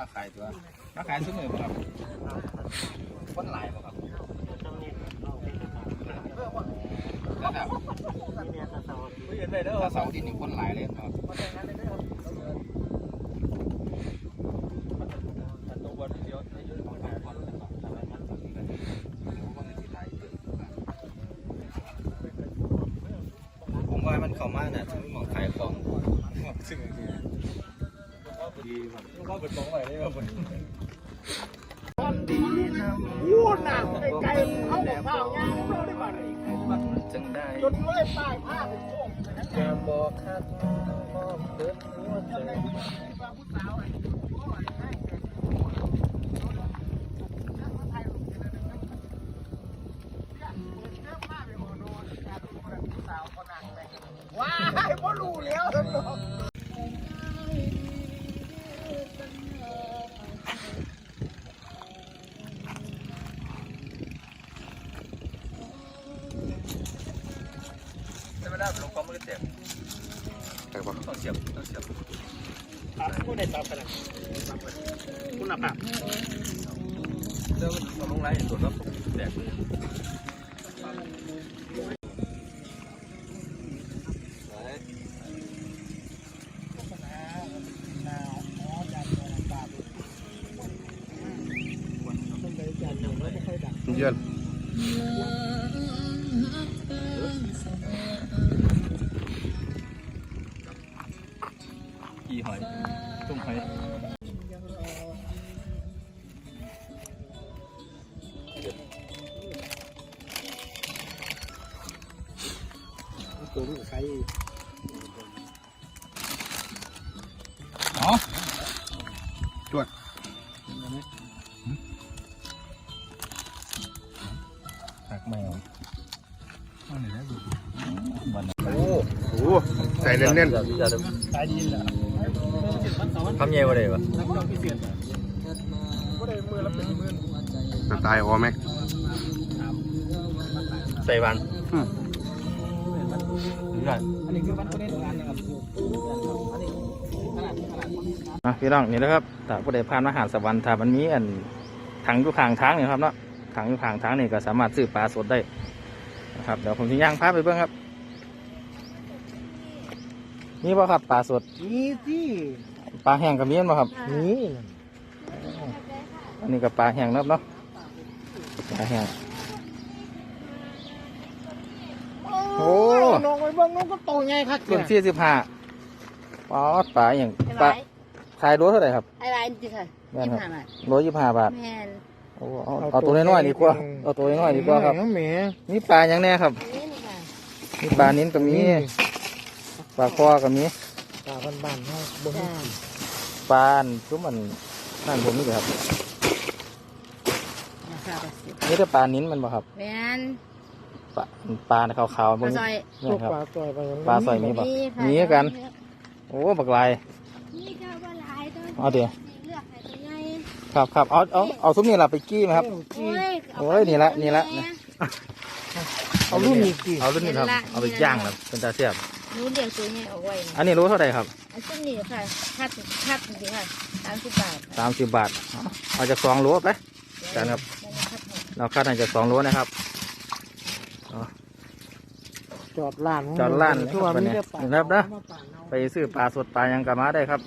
มาขายตัวมาขายซุ้มเลยบ่ครับคนหลายบ่ครับนะครับถ้าเสาร์อาที่นี่คนหลายเลยครับผมว่ามันเข้ามาน่ะถึงหมองขายของซึ่งจริง พูดหนักไกลๆเขาบอกว่าย่างเราได้มาเลยจังได้จนเลยป้ายผ้าเป็นโค้งจะบอกคักมอบเดินหัวใจว้ายบ่รู้แล้ว ลงความมือเจ็บต้องเสียบต้องเสียบผู้ใดตอบขนาดคุณภาพเรื่องมันลงไล่ส่วนแล้วแตกเลยเยือน กี่หอยตุ้มหอยตัวนี้ใครอ๋อจวดหักแมววันโอ้โหใส่เน้นตายดีแหละ ทำเย่บ่ได้ปะนักเจ้าพิเศษก็ได้มือละเป็นหมื่นๆสไตล์ออแม็กใส่วันอืมนี่กันอันนี้คือวัดประเด็นงานนะครับอันนี้ขนาดขนาดอะพี่น้องนี่นะครับถ้าผู้ใดผ่านมาหาดสวรรค์ถ้ามันมีอันถังอยู่ข้างทางนี่ครับเนาะถังอยู่ข้างทางนี่ก็สามารถซื้อปลาสดได้นะครับเดี๋ยวผมจะย่างพาไปเบิ่งครับ นี่ป่ะครับปลาสดนี่ที่ปลาแห้งกับมีนป่ะครับนี่อันนี้กับปลาแห้งนะครับเนาะปลาแห้งโอ้น้องไปเบิ่งน้องก็โตไงครับส่วนสี่สิบห้าปลาปลาอย่างไอ้ปลาไว้ขายโลเท่าไหร่ครับไอ้ไว้จริงค่ะแม่นยี่ครับห้าบาทโลยี่สิบห้าบาทแม่นโอ้เอาเอาตัวน้อยๆดีกว่าเอาตัวน้อยๆดีกว่าครับแหมนี่ปลาอย่างแน่ครับอันนี้นี่ค่ะมีปลานิ้นก็มีป ลาคอก็มีตาบ้านๆเฮาบ่จ้าปลาอันคือมันนั่นผมนี่ครับราคาแปดสิบนี่ถ้าปลานิ้นมันบ่ครับแม่นปลาปลาขาวๆปบลานซอยนี่ครับปลาต่อยไปปลาสอยมีบ่นี่ค่ะมีกัน โอ้บักลายนี่เจ้าว่าหลายตัวเอาเดี๋ยวเลือกให้ตัวใหญ่ครับครับเอาเอาเอาซุ้มนี่ละไปกี้ไหมครับโอ้ยโอ้ยนี่ละนี่ละเอารุ่นนี้กี่เอารุ่นนี้ครับ เอาไปย่างครับเป็นตาเสียบ รู้เดี๋ยวซื้อให้เอาไว้นะอันนี้รู้เท่าไหร่ครับ อันเส้นนี้ค่ะคัดคัดจริงๆค่ะสามสิบบาทสามสิบบาทเอาเอาจากสองโลไปจ้ะครับแล้วก็คัดให้เราคาดให้จากสองโลนะครับ จอดร้านจอดร้านทั่วครับมีเนี่ยแต่ปลานะครับนะมาปลาเน่าไปซื้อปลาสดปลายังกะมาได้ครับ